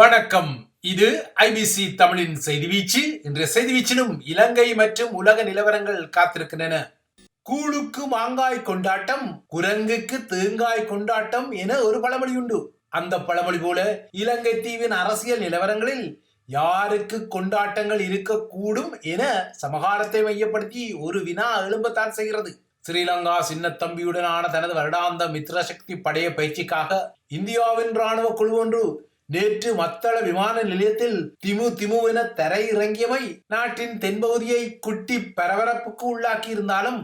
வணக்கம். இது ஐபிசி தமிழின் செய்தி வீச்சு. இன்றைய செய்தி வீச்சிலும் இலங்கை மற்றும் உலக நிலவரங்கள் காத்திருக்கின்றன. கூழுக்கு மாங்காய் கொண்டாட்டம் குரங்குக்கு தேங்காய் கொண்டாட்டம் என ஒரு பழமொழி உண்டு. அந்த பழமொழி போல இலங்கை தீவின் அரசியல் நிலவரங்களில் யாருக்கு கொண்டாட்டங்கள் இருக்கக்கூடும் என சமகாலத்தை மையப்படுத்தி ஒரு வினா எழும்பத்தான் செய்கிறது. ஸ்ரீலங்கா சின்னத்தம்பியுடனான தனது வருடாந்த மித்ரசக்தி படைய பயிற்சிக்காக இந்தியாவின் ராணுவ குழு ஒன்று நேற்று மத்தள விமான நிலையத்தில் திமு திமு என தரை நாட்டின் தென்பகுதியை குட்டி பரபரப்புக்கு உள்ளாக்கியிருந்தாலும்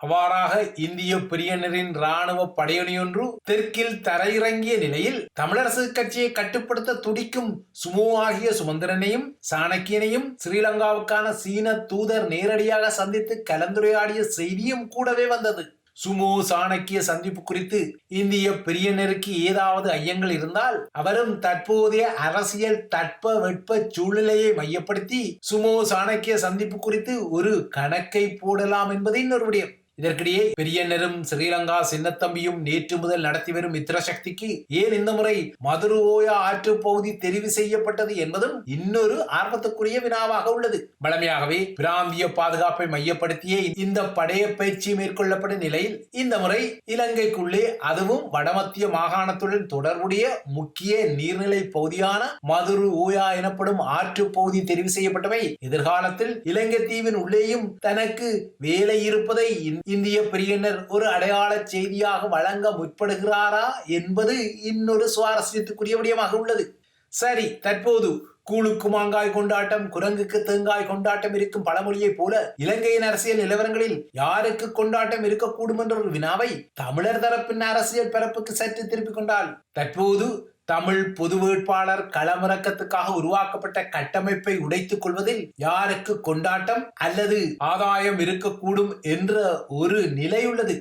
அவ்வாறாக இந்திய பிரியனரின் ராணுவ படையணியொன்று தெற்கில் தரையிறங்கிய நிலையில் தமிழரசு கட்சியை கட்டுப்படுத்த துடிக்கும் சுமோ ஆகிய சுமந்திரனையும் சாணக்கியனையும் ஸ்ரீலங்காவுக்கான சீன தூதர் நேரடியாக சந்தித்து கலந்துரையாடிய செய்தியும் கூடவே வந்தது. சுமோ சாணக்கிய சந்திப்பு குறித்து இந்திய பெரியனருக்கு ஏதாவது ஐயங்கள் இருந்தால் அவரும் தற்போதைய அரசியல் தட்ப வெட்ப சூழ்நிலையை மையப்படுத்தி சுமோ சாணக்கிய சந்திப்பு குறித்து ஒரு கணக்கை போடலாம் என்பது இன்னொரு விடயம். இதற்கிடையே பெரியனரும் ஸ்ரீலங்கா சின்னத்தம்பியும் நேற்று முதல் நடத்தி வரும் மித்ரசக்திக்கு ஏன் இந்த முறை மதுருவோயா ஆற்று பகுதி தெரிவு செய்யப்பட்டது என்பதும் இன்னொரு ஆர்வத்துக்குரிய வினாவாக உள்ளது. பழமையாகவே பிராந்திய பாதுகாப்பை மையப்படுத்திய இந்த படைய பயிற்சி மேற்கொள்ளப்படும் நிலையில் இந்த முறை இலங்கைக்குள்ளே அதுவும் வடமத்திய மாகாணத்துடன் தொடர்புடைய முக்கிய நீர்நிலை பகுதியான மதுரு ஓயா எனப்படும் ஆற்று பகுதி தெரிவு செய்யப்பட்டவை. எதிர்காலத்தில் இலங்கை தீவின் உள்ளேயும் தனக்கு வேலை இருப்பதை இந்திய பிரியனர் ஒரு அடையாள செய்தியாக வழங்க முற்படுகிறாரா என்பது இன்னொரு சுவாரஸ்யத்துக்குரிய விடயமாக உள்ளது. சரி தற்போது கூழுக்கு மாங்காய் கொண்டாட்டம் குரங்குக்கு தேங்காய் கொண்டாட்டம் இருக்கும் பழமொழியை போல இலங்கையின் அரசியல் நிலவரங்களில் யாருக்கு கொண்டாட்டம் இருக்கக்கூடும் என்ற ஒரு வினாவை தமிழர் தரப்பின் அரசியல் பரப்புக்கு சற்று திருப்பிக் கொண்டால் தற்போது தமிழ் பொது வேட்பாளர் களமிறக்கத்துக்காக உருவாக்கப்பட்ட கட்டமைப்பை உடைத்துக் கொள்வதில் யாருக்கு கொண்டாட்டம் அல்லது ஆதாயம் இருக்கக்கூடும் என்ற ஒரு நிலை உள்ளது.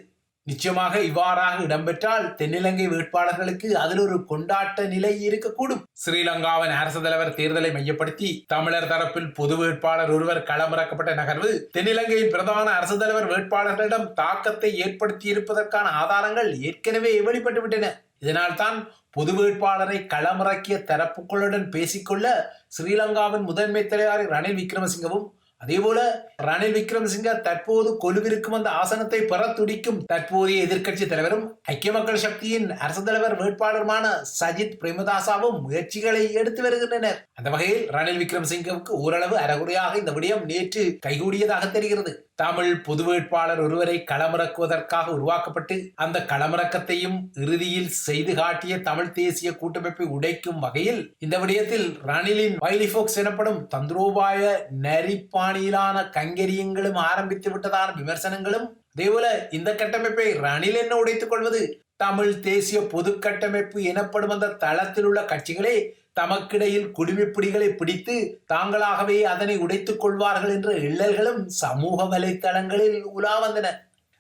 நிச்சயமாக இவ்வாறாக இடம்பெற்றால் தென்னிலங்கை வேட்பாளர்களுக்கு அதில் ஒரு கொண்டாட்ட நிலை இருக்கக்கூடும். ஸ்ரீலங்காவின் அரசு தலைவர் தேர்தலை மையப்படுத்தி தமிழர் தரப்பில் பொது வேட்பாளர் ஒருவர் களமிறக்கப்பட்ட நகர்வு தென்னிலங்கையின் பிரதான அரசு தலைவர் வேட்பாளர்களிடம் தாக்கத்தை ஏற்படுத்தி இருப்பதற்கான ஆதாரங்கள் ஏற்கனவே வெளிப்பட்டுவிட்டன. இதனால்தான் இதனால் தான் பொது வேட்பாளரை களமிறக்கிய தரப்புகளுடன் பேசிக்கொள்ள ஸ்ரீலங்காவின் முதன்மை தலைவர் ரணில் விக்ரமசிங்கவும் அதேபோல ரணில் விக்ரமசிங்க தற்போது கொலுவிருக்கும் அந்த ஆசனத்தை பெற துடிக்கும் தற்போதைய எதிர்க்கட்சி தலைவரும் ஐக்கிய மக்கள் சக்தியின் அரசு தலைவர் வேட்பாளருமான சஜித் பிரேமதாசாவும் முயற்சிகளை எடுத்து வருகின்றனர். அந்த வகையில் ரணில் விக்ரமசிங்கவுக்கு ஓரளவு அறகுறையாக இந்த விடயம் நேற்று கைகூடியதாக தெரிகிறது. தமிழ் பொது வேட்பாளர் ஒருவரை களமிறக்குவதற்காக உருவாக்கப்பட்டு அந்த களமிறக்கத்தையும் இறுதியில் செய்து காட்டிய தமிழ் தேசிய கூட்டமைப்பை உடைக்கும் வகையில் இந்த விடயத்தில் ரணிலின் வைலிஃபோக்ஸ் எனப்படும் தந்திரோபாய நரிப்பாணியிலான கங்கரியங்களும் ஆரம்பித்து விட்டதான விமர்சனங்களும் அதேபோல இந்த கட்டமைப்பை ரணில் என்ன உடைத்துக் கொள்வது? தமிழ் தேசிய பொது கட்டமைப்பு எனப்படும் அந்த தளத்தில் உள்ள கட்சிகளே தமக்கிடையில் குடிமைப்பிடிகளை பிடித்து தாங்களாகவே அதனை உடைத்துக் கொள்வார்கள் என்ற எண்ணல்களும் சமூக வலைத்தளங்களில் உலா வந்தன.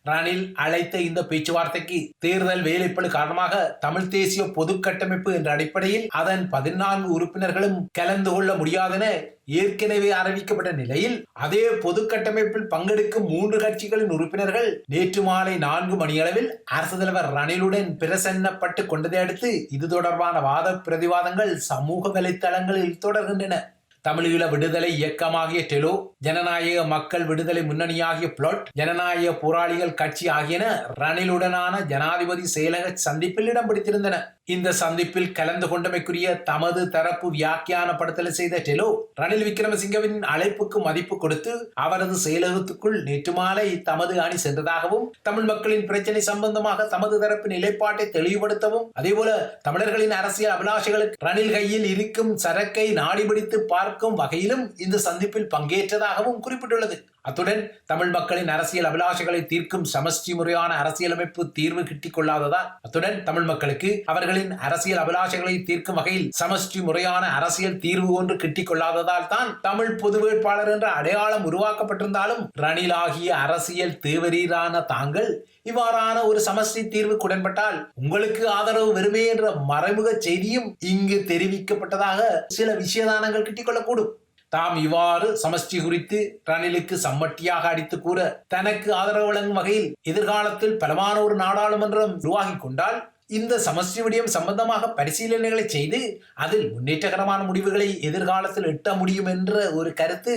ரணில் அழைத்த இந்த பேச்சுவார்த்தைக்கு தேர்தல் வேலைப்பழு காரணமாக தமிழ் தேசிய பொது கட்டமைப்பு என்ற அடிப்படையில் அதன் பதினான்கு உறுப்பினர்களும் கலந்து கொள்ள முடியாதென ஏற்கனவே அறிவிக்கப்பட்ட நிலையில் அதே பொது கட்டமைப்பில் பங்கெடுக்கும் மூன்று கட்சிகளின் உறுப்பினர்கள் நேற்று மாலை நான்கு மணியளவில் அரசு தலைவர் ரணிலுடன் பிரசன்னப்பட்டு கொண்டதை அடுத்து இது தொடர்பான வாத பிரதிவாதங்கள் சமூக வலைத்தளங்களில் தொடர்கின்றன. தமிழீழ விடுதலை இயக்கமாகிய டெலோ ஜனநாயக மக்கள் விடுதலை முன்னணியாகிய பிளட் ஜனநாயக போராளிகள் கட்சி ஆகியன ரணிலுடனான ஜனாதிபதி செயலக சந்திப்பில் இடம் பிடித்திருந்தன. இந்த சந்திப்பில் கலந்து கொண்டமைக்குரிய தமது தரப்பு வியாக்கியானப்படுத்தலை செய்த டெலோ ரணில் விக்ரமசிங்கவின் அழைப்புக்கு மதிப்பு கொடுத்து அவரது செயலகத்துக்குள் நேற்று மாலை தமது அணி சென்றதாகவும் தமிழ் மக்களின் பிரச்சனை சம்பந்தமாக தமது தரப்பு நிலைப்பாட்டை தெளிவுபடுத்தவும் அதேபோல தமிழர்களின் அரசியல் அபிலாஷைகளுக்கு ரணில் கையில் இருக்கும் சரக்கை நாடி பிடித்து பார்க்கும் வகையிலும் இந்த சந்திப்பில் பங்கேற்றதாகவும் குறிப்பிட்டுள்ளது. அத்துடன் தமிழ் மக்களின் அரசியல் அபிலாஷைகளை தீர்க்கும் சமஷ்டி முறையான அரசியலமைப்பு தீர்வு கிட்டிக் கொள்ளாததால் அத்துடன் தமிழ் மக்களுக்கு அவர்களின் அரசியல் அபிலாஷைகளை தீர்க்கும் வகையில் சமஷ்டி முறையான அரசியல் தீர்வு ஒன்று கிட்டிக் கொள்ளாததால் தான் தமிழ் பொது வேட்பாளர் என்ற அடையாளம் உருவாக்கப்பட்டிருந்தாலும் ரணிலாகிய அரசியல் தேவரீரான தாங்கள் இவ்வாறான ஒரு சமஷ்டி தீர்வுக்கு உடன்பட்டால் உங்களுக்கு ஆதரவு வருமே என்ற மறைமுக செய்தியும் இங்கு தெரிவிக்கப்பட்டதாக சில விஷயதானங்கள் கிட்டிக்கொள்ளக்கூடும். தாம் இவ்வாறு சமஷ்டி குறித்து ரணிலுக்கு சம்மட்டியாக அடித்து கூற தனக்கு ஆதரவு வழங்கும் வகையில் எதிர்காலத்தில் பலமான ஒரு நாடாளுமன்றம் உருவாகி கொண்டால் இந்த சமஷ்டி விடயம் சம்பந்தமாக பரிசீலனைகளை செய்து அதில் முன்னேற்றகரமான முடிவுகளை எதிர்காலத்தில் எட்ட முடியும் என்ற ஒரு கருத்து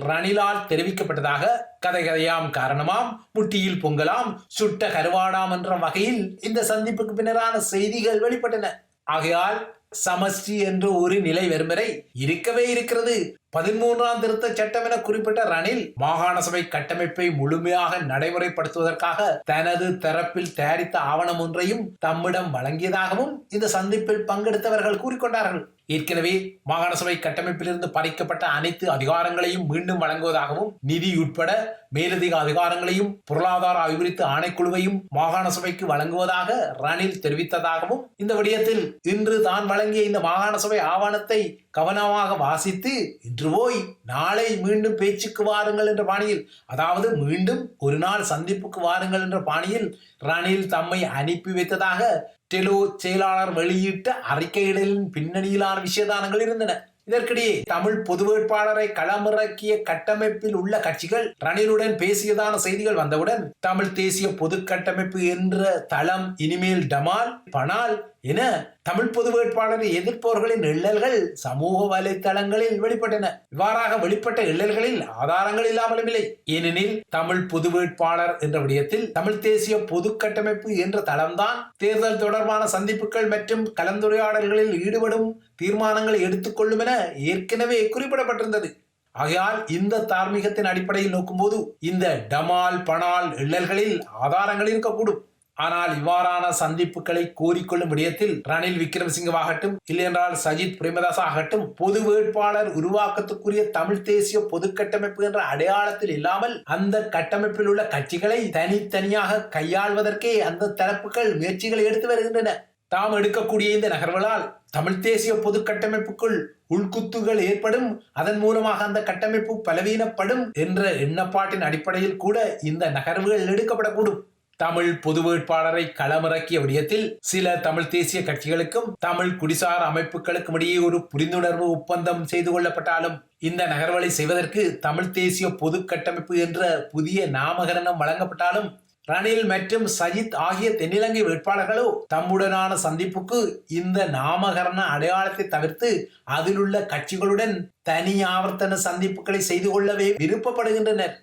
ரணிலால் தெரிவிக்கப்பட்டதாக கதை கதையாம் காரணமாம் முட்டியில் பொங்கலாம் சுட்ட கருவாடாம் என்ற வகையில் இந்த சந்திப்புக்கு பின்னரான செய்திகள் வெளிப்பட்டன. ஆகையால் சமஷ்டி என்ற ஒரு நிலை வரும் வரை இருக்கவே இருக்கிறது. பதிமூன்றாம் திருத்த சட்டம் என குறிப்பிட்ட ரணில் மாகாண சபை கட்டமைப்பை முழுமையாக நடைமுறைப்படுத்துவதற்காக தனது தரப்பில் தயாரித்த ஆவணம் ஒன்றையும் தம்மிடம் வழங்கியதாகவும் இந்த சந்திப்பில் பங்கெடுத்தவர்கள் கூறிக்கொண்டார்கள். ஏற்கனவே மாகாண சபை கட்டமைப்பிலிருந்து பறிக்கப்பட்ட அனைத்து அதிகாரங்களையும் மீண்டும் வழங்குவதாகவும் நிதி உட்பட மேலதிக அதிகாரங்களையும் பொருளாதார அபிவிருத்தி ஆணைக்குழுவையும் மாகாண சபைக்கு வழங்குவதாக ரணில் தெரிவித்ததாகவும் இந்த விடயத்தில் இன்று தான் வழங்கிய இந்த மாகாண சபை ஆவணத்தை கவனமாக வாசித்து இன்று போய் நாளை மீண்டும் பேச்சுக்கு வாருங்கள் என்ற பாணியில் அதாவது மீண்டும் ஒரு நாள் சந்திப்புக்கு வாருங்கள் என்ற பாணியில் ரணில் தம்மை அனுப்பி வைத்ததாக டெலோ செயலாளர் வெளியிட்ட அறிக்கையிடலின் பின்னணியிலான விஷயதானங்கள் இருந்தன. இதற்கிடையே தமிழ் பொது வேட்பாளரை களமிறக்கிய கட்டமைப்பில் உள்ள கட்சிகள் ரணிலுடன் பேசியதான செய்திகள் வந்தவுடன் தமிழ் தேசிய பொது கட்டமைப்பு என்ற தளம் இனிமேல் டமால் பனால் என தமிழ் பொது வேட்பாளரை எதிர்ப்பவர்களின் இள்ளல்கள் சமூக வலைத்தளங்களில் வெளிப்பட்டன. இவ்வாறாக வெளிப்பட்ட இள்ளல்களில் ஆதாரங்கள் இல்லாமலும் இல்லை. ஏனெனில் தமிழ் பொது வேட்பாளர் என்ற விடயத்தில் தமிழ் தேசிய பொது கட்டமைப்பு என்ற தளம்தான் தேர்தல் தொடர்பான சந்திப்புகள் மற்றும் கலந்துரையாடல்களில் ஈடுபடும் தீர்மானங்களை எடுத்துக்கொள்ளும் என ஏற்கனவே குறிப்பிடப்பட்டிருந்தது. ஆகையால் இந்த தார்மீகத்தின் அடிப்படையில் நோக்கும்போது இந்த டமால் பணால் இள்ளல்களில் ஆதாரங்கள் இருக்கக்கூடும். ஆனால் இவ்வாறான சந்திப்புகளை கோரிக்கொள்ளும் விடயத்தில் ரணில் விக்ரமசிங்கவாகட்டும் இல்லையென்றால் சஜித் பிரேமதாஸ் ஆகட்டும் பொது வேட்பாளர் உருவாக்கத்துக்குரிய தமிழ் தேசிய பொது கட்டமைப்பு என்ற அடையாளத்தில் இல்லாமல் அந்த கட்டமைப்பில் உள்ள கட்சிகளை தனித்தனியாக கையாள்வதற்கே அந்த தரப்புகள் முயற்சிகளை எடுத்து வருகின்றன. தாம் எடுக்கக்கூடிய இந்த நகர்வுகளால் தமிழ் தேசிய பொது கட்டமைப்புக்குள் உள்குத்துகள் ஏற்படும் அதன் மூலமாக அந்த கட்டமைப்பு பலவீனப்படும் என்ற எண்ணப்பாட்டின் அடிப்படையில் கூட இந்த நகர்வுகள் எடுக்கப்படக்கூடும். தமிழ் பொது வேட்பாளரை களமிறக்கிய விடயத்தில் சில தமிழ் தேசிய கட்சிகளுக்கும் தமிழ் குடிசார் அமைப்புகளுக்கும் இடையே ஒரு புரிந்துணர்வு ஒப்பந்தம் செய்து கொள்ளப்பட்டாலும் இந்த நகர்வலை செய்வதற்கு தமிழ் தேசிய பொது கட்டமைப்பு என்ற புதிய நாமகரணம் வழங்கப்பட்டாலும் ரணில் மற்றும் சஜித் ஆகிய தென்னிலங்கை வேட்பாளர்களோ தம்முடனான சந்திப்புக்கு இந்த நாமகரண அடையாளத்தை தவிர்த்து அதிலுள்ள கட்சிகளுடன் தனி ஆவர்த்தன சந்திப்புகளை செய்து கொள்ளவே விருப்பப்படுகின்றனர்.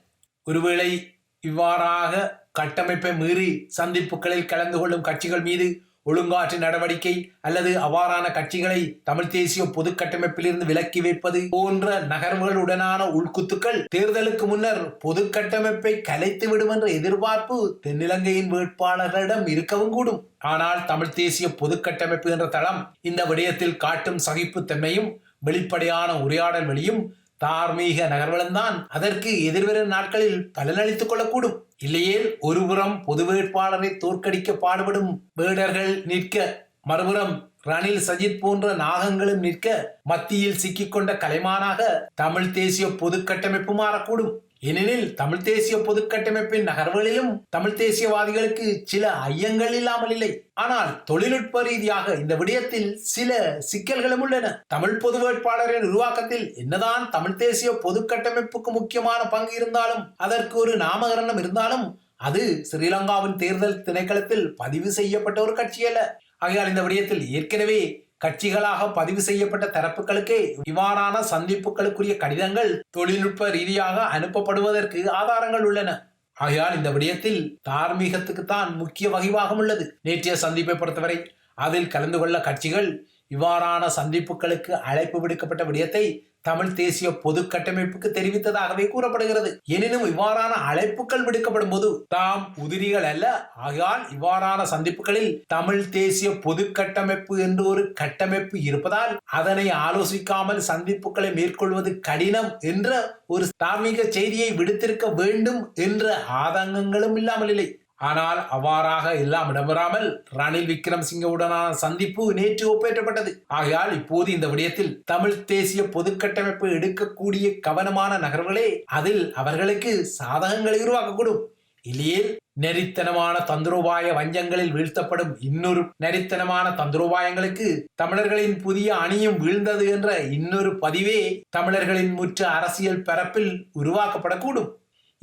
ஒருவேளை இவ்வாறாக கட்டமைப்பை மீறி சந்திப்புகளில் கலந்து கொள்ளும் கட்சிகள் மீது ஒழுங்காற்று நடவடிக்கை அல்லது அவ்வாறான கட்சிகளை தமிழ் தேசிய பொது கட்டமைப்பிலிருந்து விலக்கி வைப்பது போன்ற நகர்வுகளுடனான உள்குத்துக்கள் தேர்தலுக்கு முன்னர் பொது கட்டமைப்பை கலைத்து விடும் என்ற எதிர்பார்ப்பு தென்னிலங்கையின் வேட்பாளர்களிடம் இருக்கவும் கூடும். ஆனால் தமிழ் தேசிய பொது கட்டமைப்பு என்ற தளம் இந்த விடயத்தில் காட்டும் சகிப்புத்தன்மையும் வெளிப்படையான உரையாடல் வழியும் தார்மீக நகர்வலம்தான் அதற்கு எதிர்வரும் நாட்களில் பலனளித்துக் கொள்ளக்கூடும். இல்லையேல் ஒருபுறம் பொது வேட்பாளரை தோற்கடிக்க பாடுபடும் வேடர்கள் நிற்க மறுபுறம் ரணில் சஜித் போன்ற நாகங்களும் நிற்க மத்தியில் சிக்கிக்கொண்ட கலைமானாக தமிழ் தேசிய பொது கட்டமைப்பு மாறக்கூடும். ஏனெனில் தமிழ் தேசிய பொது கட்டமைப்பின் நகர்வுகளிலும் தமிழ் தேசியவாதிகளுக்கு சில ஐயங்கள் இல்லாமல் இல்லை. ஆனால் தொழில்நுட்ப ரீதியாக இந்த விடயத்தில் சில சிக்கல்களும் உள்ளன. தமிழ் பொது வேட்பாளரின் உருவாக்கத்தில் என்னதான் தமிழ் தேசிய பொது கட்டமைப்புக்கு முக்கியமான பங்கு இருந்தாலும் அதற்கு ஒரு நாமகரணம் இருந்தாலும் அது ஸ்ரீலங்காவின் தேர்தல் திணைக்களத்தில் பதிவு செய்யப்பட்ட ஒரு கட்சி அல்ல. ஆகையால் இந்த விடயத்தில் ஏற்கனவே கட்சிகளாக பதிவு செய்யப்பட்ட தரப்புகளுக்கே இவ்வாறான சந்திப்புகளுக்குரிய கடிதங்கள் தொழில்நுட்ப ரீதியாக அனுப்பப்படுவதற்கு ஆதாரங்கள் உள்ளன. ஆகையால் இந்த விடயத்தில் தார்மீகத்துக்கு தான் முக்கிய வகிவாகம் உள்ளது. நேற்றைய சந்திப்பை பொறுத்தவரை அதில் கலந்து கொள்ள கட்சிகள் இவ்வாறான சந்திப்புகளுக்கு அழைப்பு விடுக்கப்பட்ட விடயத்தை தமிழ் தேசிய பொது கட்டமைப்புக்கு தெரிவித்ததாகவே கூறப்படுகிறது. எனினும் இவ்வாறான அழைப்புகள் விடுக்கப்படும் போது தாம் உதிரிகள் அல்ல. ஆகையால் இவ்வாறான சந்திப்புகளில் தமிழ் தேசிய பொது கட்டமைப்பு என்று ஒரு கட்டமைப்பு இருப்பதால் அதனை ஆலோசிக்காமல் சந்திப்புகளை மேற்கொள்வது கடினம் என்ற ஒரு தார்மீக செய்தியை விடுத்திருக்க வேண்டும் என்ற ஆதங்கங்களும் இல்லாமல் இல்லை ஆனால் அவ்வாறாக எல்லாம் இடம்பெறாமல் ரணில் விக்ரமசிங்கவுடனான சந்திப்பு நேற்று ஒப்பேற்றப்பட்டது. ஆகையால் இப்போது இந்த விடயத்தில் தமிழ் தேசிய பொதுக்கட்டமைப்பு எடுக்கக்கூடிய கவனமான நகர்வுகளே அதில் அவர்களுக்கு சாதகங்களை உருவாக்கக்கூடும். இல்லையேல் நெறித்தனமான தந்திரோபாய வஞ்சங்களில் வீழ்த்தப்படும் இன்னொரு நெறித்தனமான தந்திரோபாயங்களுக்கு தமிழர்களின் புதிய அணியும் வீழ்ந்தது என்ற இன்னொரு பதிவே தமிழர்களின் முற்று அரசியல் பரப்பில் உருவாக்கப்படக்கூடும்.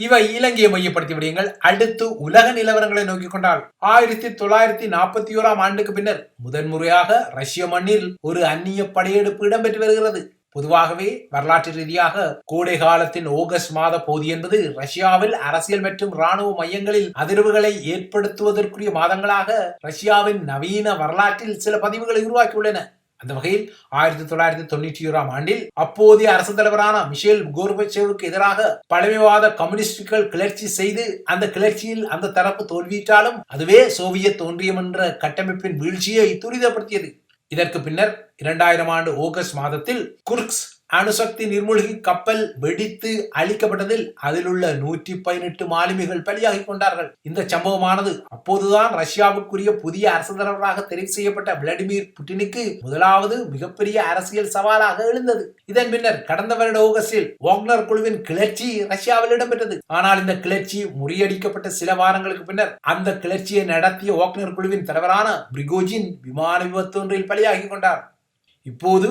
இவை இலங்கையை மையப்படுத்தி விடுங்கள். அடுத்து உலக நிலவரங்களை நோக்கிக் கொண்டால் ஆயிரத்தி தொள்ளாயிரத்தி நாற்பத்தி ஓராம் ஆண்டுக்கு பின்னர் முதன்முறையாக ரஷ்ய மண்ணில் ஒரு அந்நிய படையெடுப்பு இடம்பெற்று வருகிறது. பொதுவாகவே வரலாற்று ரீதியாக கோடை காலத்தின் ஆகஸ்ட் மாத பகுதி என்பது ரஷ்யாவில் அரசியல் மற்றும் ராணுவ மையங்களில் அதிர்வுகளை ஏற்படுத்துவதற்குரிய மாதங்களாக ரஷ்யாவின் நவீன வரலாற்றில் சில பதிவுகளை உருவாக்கியுள்ளன. அந்த வகையில் ஆயிரத்தி தொள்ளாயிரத்தி தொண்ணூற்றி ஓராம் ஆண்டில் அப்போதைய அரசு தலைவரான மிஷேல் கோர்பச்சேவுக்கு எதிராக பழமைவாத கம்யூனிஸ்டுகள் கிளர்ச்சி செய்து அந்த கிளர்ச்சியில் அந்த தரப்பு தோல்வியிட்டாலும் அதுவே சோவியத் ஒன்றியம் என்ற கட்டமைப்பின் வீழ்ச்சியை துரிதப்படுத்தியது. இதற்கு பின்னர் இரண்டாயிரம் ஆண்டு ஆகஸ்ட் மாதத்தில் குர்க்ஸ் அணுசக்தி நீர்மூழ்கி கப்பல் வெடித்து அழிக்கப்பட்டதில் அதில் உள்ள நூற்றி பதினெட்டு மாலுமிகள் பலியாகி கொண்டார்கள். இந்த சம்பவமானது அப்போதுதான் ரஷ்யாவுக்குரிய புதிய அரசு தலைவராக தெரிவு செய்யப்பட்ட விளாடிமிர் புட்டினுக்கு முதலாவது மிகப்பெரிய அரசியல் சவாலாக எழுந்தது. இதன் பின்னர் கடந்த வருட ஆகஸ்டில் வாக்னர் குழுவின் கிளர்ச்சி ரஷ்யாவில் இடம்பெற்றது. ஆனால் இந்த கிளர்ச்சி முறியடிக்கப்பட்ட சில வாரங்களுக்கு பின்னர் அந்த கிளர்ச்சியை நடத்திய வாக்னர் குழுவின் தலைவரான பிரிகோஜின் விமான விபத்து ஒன்றில் பலியாகி கொண்டார். இப்போது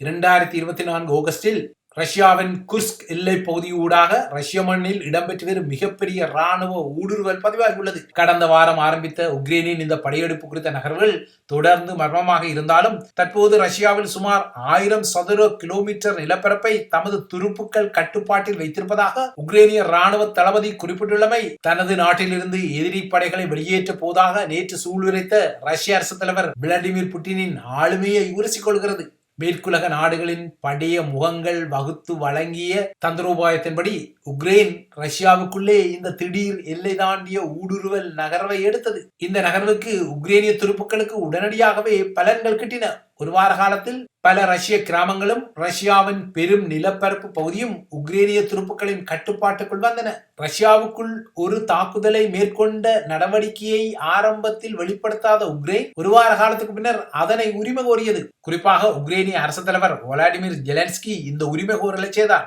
இரண்டாயிரத்தி இருபத்தி நான்கு ஆகஸ்டில் ரஷ்யாவின் குர்ஸ்க் எல்லை பகுதியூடாக ரஷ்ய மண்ணில் இடம்பெற்று வரும் மிகப்பெரிய ராணுவ ஊடுருவல் பதிவாகியுள்ளது கடந்த வாரம் ஆரம்பித்த உக்ரைனின் இந்த படையெடுப்பு குறித்த நகர்வுகள் தொடர்ந்து மர்மமாக இருந்தாலும் தற்போது ரஷ்யாவில் சுமார் ஆயிரம் சதுர கிலோமீட்டர் நிலப்பரப்பை தமது துருப்புக்கள் கட்டுப்பாட்டில் வைத்திருப்பதாக உக்ரைனிய ராணுவ தளபதி குறிப்பிட்டுள்ளமை தனது நாட்டிலிருந்து எதிரி படைகளை வெளியேற்ற போதாக நேற்று சூளுரைத்த ரஷ்ய அரசு தலைவர் விளாடிமிர் புட்டினின் ஆளுமையை உரசிக் கொள்கிறது மேற்குலக நாடுகளின் படைய முகங்கள் வகுத்து வழங்கிய தந்திரோபாயத்தின்படி உக்ரைன் ரஷ்யாவுக்குள்ளே இந்த திடீர் எல்லை தாண்டிய ஊடுருவல் நகர்வை எடுத்தது. இந்த நகர்வுக்கு உக்ரைனிய துருப்புக்களுக்கு உடனடியாகவே பலன்கள் கிட்டின. ஒரு வார காலத்தில் பல ரஷ்ய கிராமங்களும் ரஷ்யாவின் பெரும் நிலப்பரப்பு பகுதியும் உக்ரேனிய துருப்புக்களின் கட்டுப்பாட்டுக்குள் வந்தன. ரஷ்யாவுக்குள் ஒரு தாக்குதலை மேற்கொண்ட நடவடிக்கையை ஆரம்பத்தில் வெளிப்படுத்தாத உக்ரைன் ஒரு வார காலத்துக்கு பின்னர் அதனை உரிமை கோரியது குறிப்பாக உக்ரேனிய அரசு தலைவர் ஒலாடிமிர் ஜெலன்ஸ்கி இந்த உரிமை கோரலை செய்தார்.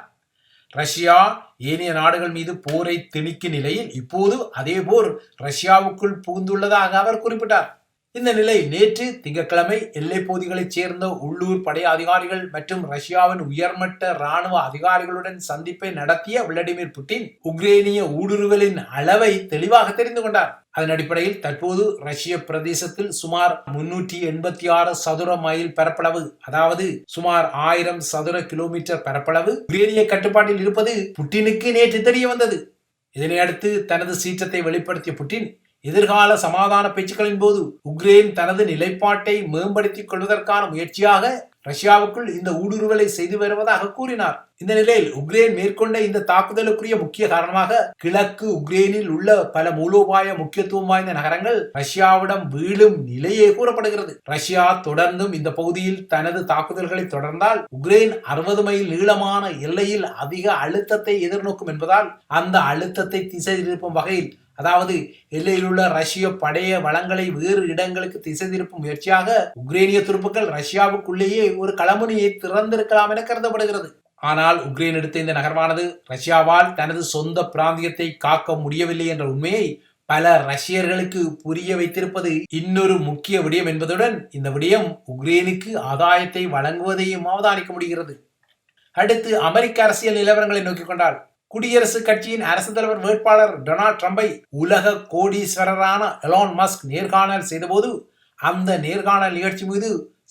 ரஷ்யா ஏனைய நாடுகள் மீது போரை திணிக்கும் நிலையில் இப்போது அதே போர் ரஷ்யாவுக்குள் புகுந்துள்ளதாக அவர் குறிப்பிட்டார். இந்த நிலை நேற்று திங்கட்கிழமை எல்லை பகுதிகளைச் சேர்ந்த உள்ளூர் படை அதிகாரிகள் மற்றும் ரஷ்யாவின் உயர்மட்ட ராணுவ அதிகாரிகளுடன் சந்திப்பை நடத்திய விளாடிமிர் புட்டின் உக்ரேனிய ஊடுருவலின் அளவை தெளிவாக தெரிந்து கொண்டார். அதன் அடிப்படையில் தற்போது ரஷ்ய பிரதேசத்தில் சுமார் முன்னூற்றி எண்பத்தி ஆறு சதுர மைல் பரப்பளவு அதாவது சுமார் ஆயிரம் சதுர கிலோமீட்டர் பரப்பளவு உக்ரேனிய கட்டுப்பாட்டில் இருப்பது புட்டினுக்கு நேற்று தெரிய வந்தது இதனை அடுத்து தனது சீற்றத்தை வெளிப்படுத்திய புட்டின் எதிர்கால சமாதான பேச்சுக்களின் போது உக்ரைன் தனது நிலைப்பாட்டை மேம்படுத்திக் கொள்வதற்கான முயற்சியாக ரஷ்யாவுக்குள் இந்த ஊடுருவலை செய்து வருவதாக கூறினார். இந்த நிலையில் உக்ரைன் மேற்கொண்ட இந்த தாக்குதலுக்குரிய முக்கிய காரணமாக கிழக்கு உக்ரைனில் உள்ள பல மூலோபாய முக்கியத்துவம் வாய்ந்த நகரங்கள் ரஷ்யாவிடம் வீழும் நிலையே கூறப்படுகிறது. ரஷ்யா தொடர்ந்தும் இந்த பகுதியில் தனது தாக்குதல்களை தொடர்ந்தால் உக்ரைன் அறுபது மைல் நீளமான எல்லையில் அதிக அழுத்தத்தை எதிர்நோக்கும் என்பதால் அந்த அழுத்தத்தை திசை திருப்பும் வகையில் அதாவது எல்லையில் உள்ள ரஷ்ய படைய வளங்களை வேறு இடங்களுக்கு திசை திருப்பும் முயற்சியாக உக்ரேனிய துருப்புக்கள் ரஷ்யாவுக்குள்ளேயே ஒரு களமுனையை திறந்திருக்கலாம் என கருதப்படுகிறது. ஆனால் உக்ரைன் எடுத்த இந்த நகர்வானது ரஷ்யாவால் தனது சொந்த பிராந்தியத்தை காக்க முடியவில்லை என்ற உண்மையை பல ரஷ்யர்களுக்கு புரிய வைத்திருப்பது இன்னொரு முக்கிய விடயம் என்பதுடன் இந்த விடயம் உக்ரைனுக்கு ஆதாயத்தை வழங்குவதையும் அவதானிக்க முடிகிறது. அடுத்து அமெரிக்க அரசியல் நிலவரங்களை நோக்கிக் கொண்டால் குடியரசுக் கட்சியின் அரசு தலைவர் வேட்பாளர் டொனால்ட் ட்ரம்பை உலக கோடீஸ்வரரான எலான் மஸ்க் நேர்காணல் செய்தபோது அந்த நேர்காணல் நிகழ்ச்சி மீது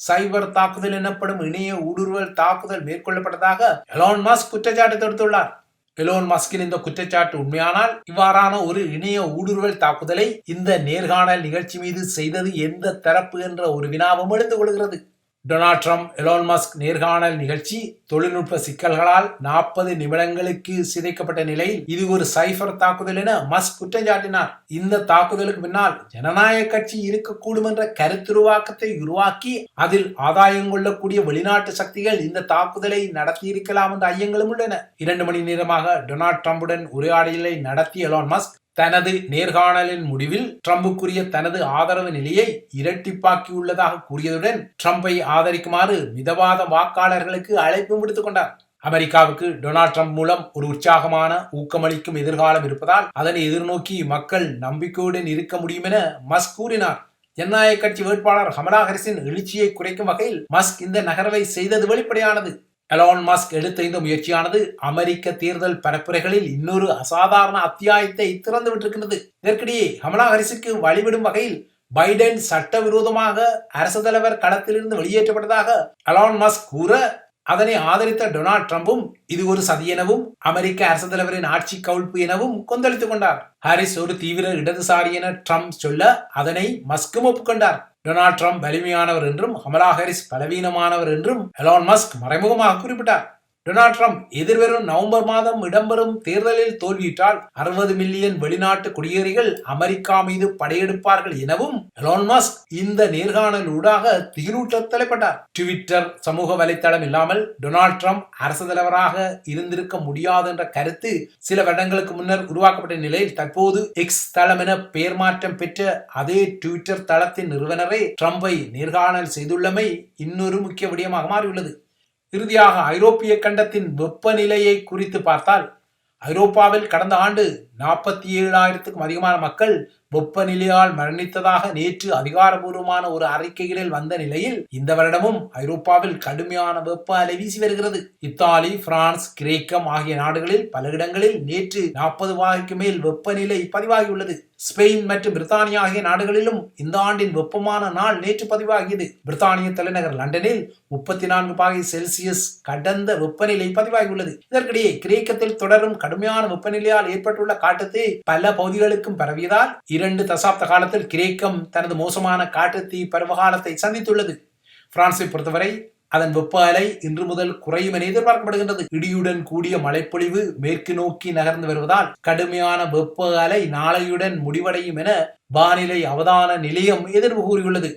சைபர் தாக்குதல் எனப்படும் இணைய ஊடுருவல் தாக்குதல் மேற்கொள்ளப்பட்டதாக எலான் மஸ்க் குற்றச்சாட்டு தொடுத்துள்ளார். எலோன் மஸ்கின் இந்த குற்றச்சாட்டு உண்மையானால் இவ்வாறான ஒரு இணைய ஊடுருவல் தாக்குதலை இந்த நேர்காணல் நிகழ்ச்சி மீது செய்தது எந்த தரப்பு என்ற ஒரு வினாவும் எழுந்து கொள்கிறது. டொனால்ட் ட்ரம்ப் எலோன் மஸ்க் நேர்காணல் நிகழ்ச்சி தொழில்நுட்ப சிக்கல்களால் நாற்பது நிமிடங்களுக்கு சிதைக்கப்பட்ட நிலையில் இது ஒரு சைபர் தாக்குதல் என மஸ்க் குற்றம் சாட்டினார் இந்த தாக்குதலுக்கு பின்னால் ஜனநாயக கட்சி இருக்கக்கூடும் என்ற கருத்துருவாக்கத்தை உருவாக்கி அதில் ஆதாயம் கொள்ளக்கூடிய வெளிநாட்டு சக்திகள் இந்த தாக்குதலை நடத்தியிருக்கலாம் என்ற ஐயங்களும் உள்ளன. இரண்டு மணி நேரமாக டொனால்ட் ட்ரம்புடன் உரையாடலை நடத்திய எலோன் மஸ்க் தனது நேர்காணலின் முடிவில் ட்ரம்புக்குரிய தனது ஆதரவு நிலையை இரட்டிப்பாக்கியுள்ளதாக கூறியதுடன் ட்ரம்பை ஆதரிக்குமாறு மிதவாத வாக்காளர்களுக்கு அழைப்பு விடுத்துக் கொண்டார். அமெரிக்காவுக்கு டொனால்ட் ட்ரம்ப் மூலம் ஒரு உற்சாகமான ஊக்கமளிக்கும் எதிர்காலம் இருப்பதால் அதனை எதிர்நோக்கி மக்கள் நம்பிக்கையுடன் இருக்க முடியும் என மஸ்க் கூறினார். ஜனநாயக கட்சி வேட்பாளர் கமலா ஹாரிஸின் எழுச்சியை குறைக்கும் வகையில் மஸ்க் இந்த நகர்வை செய்தது வெளிப்படையானது. எலான் மஸ்க் எடுத்த இந்த முயற்சியானது அமெரிக்க தேர்தல் பரப்புரைகளில் இன்னொரு அசாதாரண அத்தியாயத்தை திறந்து விட்டிருக்கிறது இதற்கிடையே கமலா ஹரிசுக்கு வழிவிடும் வகையில் பைடன் சட்டவிரோதமாக அரசு தலைவர் களத்திலிருந்து வெளியேற்றப்பட்டதாக அலான் மஸ்க் கூற அதனை ஆதரித்த டொனால்ட் ட்ரம்பும் இது ஒரு சதி எனவும் அமெரிக்க அரசு தலைவரின் ஆட்சி கவிழ்ப்பு எனவும் கொந்தளித்துக் கொண்டார். ஹாரிஸ் ஒரு தீவிர இடதுசாரி என ட்ரம்ப் சொல்ல அதனை மஸ்கும் ஒப்புக்கொண்டார். டொனால்ட் ட்ரம்ப் வலிமையானவர் என்றும் கமலா ஹாரிஸ் பலவீனமானவர் என்றும் எலான் மஸ்க் மறைமுகமாக குறிப்பிட்டார். டொனால்ட் ட்ரம்ப் எதிர்வரும் நவம்பர் மாதம் இடம்பெறும் தேர்தலில் தோல்வியிட்டால் அறுபது மில்லியன் வெளிநாட்டு குடியேறிகள் அமெரிக்கா மீது படையெடுப்பார்கள் எனவும் எலான் மஸ்க் இந்த நேர்காணல் ஊடாக திகிலூட்ட தலைப்பட்டார் ட்விட்டர் சமூக வலைத்தளம் இல்லாமல் டொனால்ட் ட்ரம்ப் அரசு தலைவராக இருந்திருக்க முடியாது என்ற கருத்து சில வருடங்களுக்கு முன்னர் உருவாக்கப்பட்ட நிலையில் தற்போது எக்ஸ் தளம் என பெயர் மாற்றம் பெற்ற அதே ட்விட்டர் தளத்தின் நிறுவனரே ட்ரம்பை நேர்காணல் செய்துள்ளமை இன்னொரு முக்கிய விடயமாக மாறியுள்ளது. இறுதியாக ஐரோப்பிய கண்டத்தின் வெப்பநிலையை குறித்து பார்த்தால் ஐரோப்பாவில் கடந்த ஆண்டு நாற்பத்தி ஏழாயிரத்துக்கும் அதிகமான மக்கள் வெப்பநிலையால் மரணித்ததாக நேற்று அதிகாரபூர்வமான ஒரு அறிக்கைகளில் வந்த நிலையில் இந்த வருடமும் ஐரோப்பாவில் கடுமையான வெப்ப அலை வீசி வருகிறது. இத்தாலி பிரான்ஸ் கிரேக்கம் ஆகிய நாடுகளில் பல இடங்களில் நேற்று நாற்பது வாய்க்கு மேல் வெப்பநிலை பதிவாகியுள்ளது. ஸ்பெயின் மற்றும் பிரித்தானியா ஆகிய நாடுகளிலும் இந்த ஆண்டின் வெப்பமான நாள் நேற்று பதிவாகியது. பிரித்தானிய தலைநகர் லண்டனில் முப்பத்தி நான்கு பாகை செல்சியஸ் கடந்த வெப்பநிலை பதிவாகியுள்ளது. இதற்கிடையே கிரேக்கத்தில் தொடரும் கடுமையான வெப்பநிலையால் ஏற்பட்டுள்ள காட்டுத்தீ பல பகுதிகளுக்கும் பரவியதால் இரண்டு தசாப்த காலத்தில் கிரேக்கம் தனது மோசமான காட்டுத்தீ பருவகாலத்தை சந்தித்துள்ளது. பிரான்சை பொறுத்தவரை அதன் வெப்ப அலை இன்று முதல் குறையும் என எதிர்பார்க்கப்படுகின்றது. இடியுடன் கூடிய மழைப்பொழிவு மேற்கு நோக்கி நகர்ந்து வருவதால் கடுமையான வெப்ப அலை நாளையுடன் முடிவடையும் என வானிலை அவதான நிலையம் எதிர்வு கூறியுள்ளது.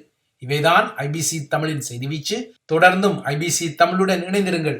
இவைதான் ஐபிசி தமிழின் செய்தி வீச்சு. தொடர்ந்தும் ஐபிசி தமிழுடன் இணைந்திருங்கள்.